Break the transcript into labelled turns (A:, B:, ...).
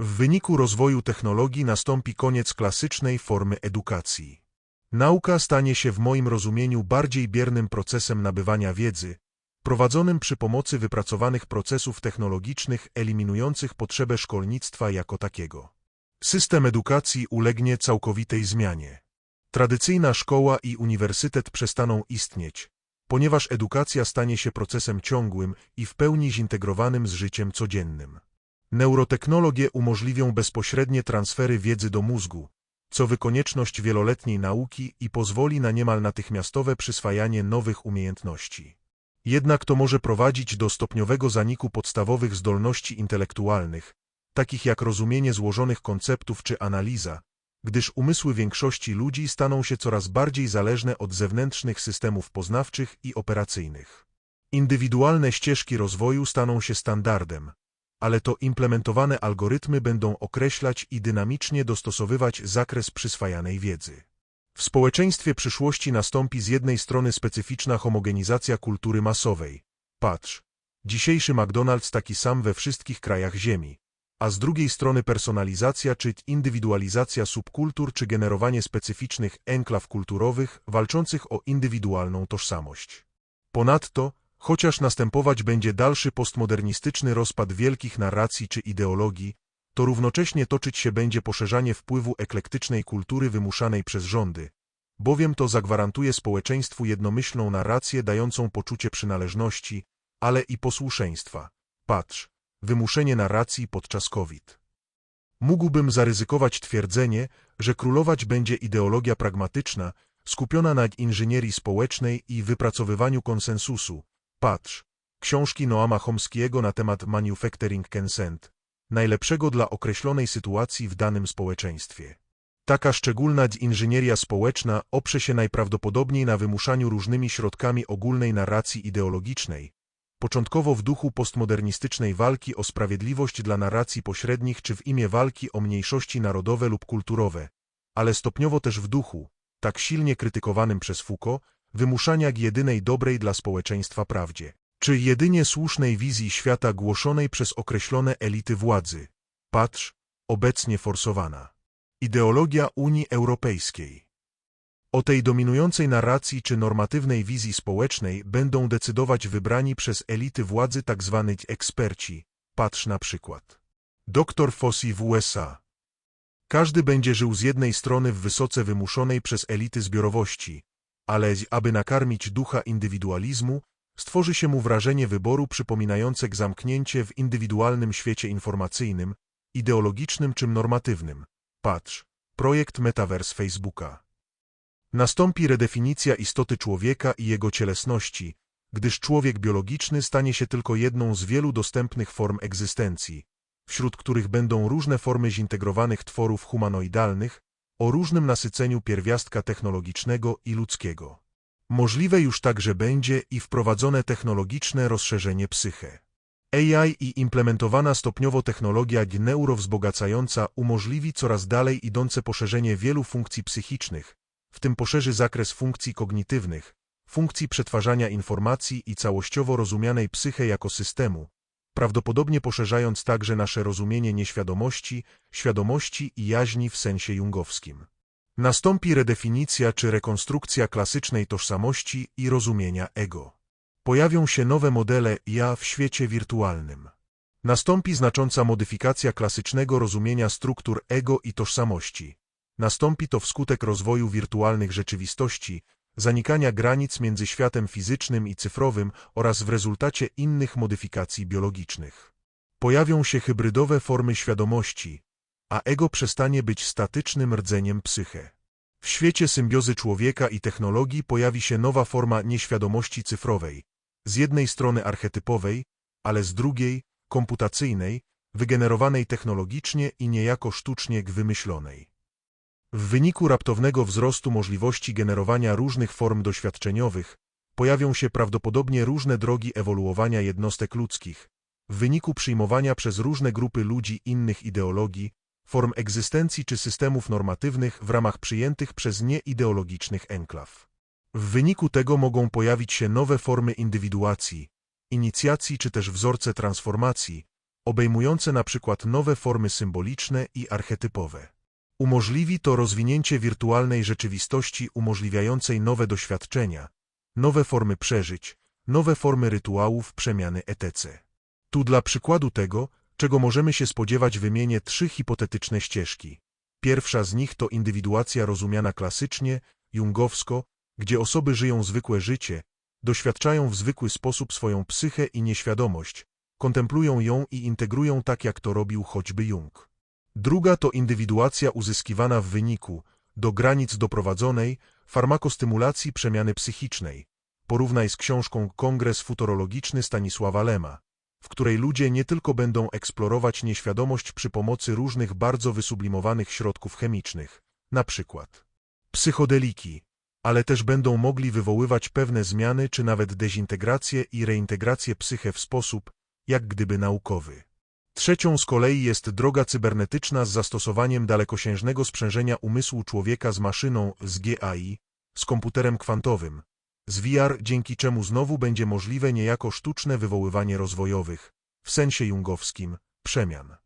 A: W wyniku rozwoju technologii nastąpi koniec klasycznej formy edukacji. Nauka stanie się w moim rozumieniu bardziej biernym procesem nabywania wiedzy, prowadzonym przy pomocy wypracowanych procesów technologicznych eliminujących potrzebę szkolnictwa jako takiego. System edukacji ulegnie całkowitej zmianie. Tradycyjna szkoła i uniwersytet przestaną istnieć, ponieważ edukacja stanie się procesem ciągłym i w pełni zintegrowanym z życiem codziennym. Neurotechnologie umożliwią bezpośrednie transfery wiedzy do mózgu, co wykonieczność wieloletniej nauki i pozwoli na niemal natychmiastowe przyswajanie nowych umiejętności. Jednak to może prowadzić do stopniowego zaniku podstawowych zdolności intelektualnych, takich jak rozumienie złożonych konceptów czy analiza, gdyż umysły większości ludzi staną się coraz bardziej zależne od zewnętrznych systemów poznawczych i operacyjnych. Indywidualne ścieżki rozwoju staną się standardem, ale to implementowane algorytmy będą określać i dynamicznie dostosowywać zakres przyswajanej wiedzy. W społeczeństwie przyszłości nastąpi z jednej strony specyficzna homogenizacja kultury masowej. Patrz, dzisiejszy McDonald's taki sam we wszystkich krajach Ziemi, a z drugiej strony personalizacja czy indywidualizacja subkultur czy generowanie specyficznych enklaw kulturowych walczących o indywidualną tożsamość. Ponadto, chociaż następować będzie dalszy postmodernistyczny rozpad wielkich narracji czy ideologii, to równocześnie toczyć się będzie poszerzanie wpływu eklektycznej kultury wymuszanej przez rządy, bowiem to zagwarantuje społeczeństwu jednomyślną narrację dającą poczucie przynależności, ale i posłuszeństwa. Patrz, wymuszenie narracji podczas COVID. Mógłbym zaryzykować twierdzenie, że królować będzie ideologia pragmatyczna, skupiona na inżynierii społecznej i wypracowywaniu konsensusu. Patrz, książki Noama Chomskiego na temat Manufacturing Consent, najlepszego dla określonej sytuacji w danym społeczeństwie. Taka szczególna inżynieria społeczna oprze się najprawdopodobniej na wymuszaniu różnymi środkami ogólnej narracji ideologicznej, początkowo w duchu postmodernistycznej walki o sprawiedliwość dla narracji pośrednich czy w imię walki o mniejszości narodowe lub kulturowe, ale stopniowo też w duchu, tak silnie krytykowanym przez Foucault, wymuszania jedynej dobrej dla społeczeństwa prawdzie czy jedynie słusznej wizji świata głoszonej przez określone elity władzy. Patrz, obecnie forsowana. Ideologia Unii Europejskiej. O tej dominującej narracji czy normatywnej wizji społecznej będą decydować wybrani przez elity władzy tzw. Tak eksperci. Patrz na przykład. Dr Fossi w USA. Każdy będzie żył z jednej strony w wysoce wymuszonej przez elity zbiorowości, ale aby nakarmić ducha indywidualizmu, stworzy się mu wrażenie wyboru przypominające zamknięcie w indywidualnym świecie informacyjnym, ideologicznym czy normatywnym. Patrz, projekt Metaverse Facebooka. Nastąpi redefinicja istoty człowieka i jego cielesności, gdyż człowiek biologiczny stanie się tylko jedną z wielu dostępnych form egzystencji, wśród których będą różne formy zintegrowanych tworów humanoidalnych o różnym nasyceniu pierwiastka technologicznego i ludzkiego. Możliwe już także będzie i wprowadzone technologiczne rozszerzenie psyche. AI i implementowana stopniowo technologia neurowzbogacająca umożliwi coraz dalej idące poszerzenie wielu funkcji psychicznych, w tym poszerzy zakres funkcji kognitywnych, funkcji przetwarzania informacji i całościowo rozumianej psyche jako systemu, prawdopodobnie poszerzając także nasze rozumienie nieświadomości, świadomości i jaźni w sensie jungowskim. Nastąpi redefinicja czy rekonstrukcja klasycznej tożsamości i rozumienia ego. Pojawią się nowe modele ja w świecie wirtualnym. Nastąpi znacząca modyfikacja klasycznego rozumienia struktur ego i tożsamości. Nastąpi to wskutek rozwoju wirtualnych rzeczywistości, zanikania granic między światem fizycznym i cyfrowym oraz w rezultacie innych modyfikacji biologicznych. Pojawią się hybrydowe formy świadomości, a ego przestanie być statycznym rdzeniem psyche. W świecie symbiozy człowieka i technologii pojawi się nowa forma nieświadomości cyfrowej, z jednej strony archetypowej, ale z drugiej komputacyjnej, wygenerowanej technologicznie i niejako sztucznie wymyślonej. W wyniku raptownego wzrostu możliwości generowania różnych form doświadczeniowych pojawią się prawdopodobnie różne drogi ewoluowania jednostek ludzkich, w wyniku przyjmowania przez różne grupy ludzi innych ideologii, form egzystencji czy systemów normatywnych w ramach przyjętych przez nieideologicznych enklaw. W wyniku tego mogą pojawić się nowe formy indywiduacji, inicjacji czy też wzorce transformacji, obejmujące na przykład nowe formy symboliczne i archetypowe. Umożliwi to rozwinięcie wirtualnej rzeczywistości umożliwiającej nowe doświadczenia, nowe formy przeżyć, nowe formy rytuałów przemiany etc. Tu dla przykładu tego, czego możemy się spodziewać wymienię trzy hipotetyczne ścieżki. Pierwsza z nich to indywiduacja rozumiana klasycznie, jungowsko, gdzie osoby żyją zwykłe życie, doświadczają w zwykły sposób swoją psychę i nieświadomość, kontemplują ją i integrują tak jak to robił choćby Jung. Druga to indywiduacja uzyskiwana w wyniku, do granic doprowadzonej, farmakostymulacji przemiany psychicznej. Porównaj z książką Kongres Futurologiczny Stanisława Lema, w której ludzie nie tylko będą eksplorować nieświadomość przy pomocy różnych bardzo wysublimowanych środków chemicznych, na przykład psychodeliki, ale też będą mogli wywoływać pewne zmiany czy nawet dezintegrację i reintegrację psyche w sposób, jak gdyby naukowy. Trzecią z kolei jest droga cybernetyczna z zastosowaniem dalekosiężnego sprzężenia umysłu człowieka z maszyną, z GAI, z komputerem kwantowym, z VR, dzięki czemu znowu będzie możliwe niejako sztuczne wywoływanie rozwojowych, w sensie jungowskim, przemian.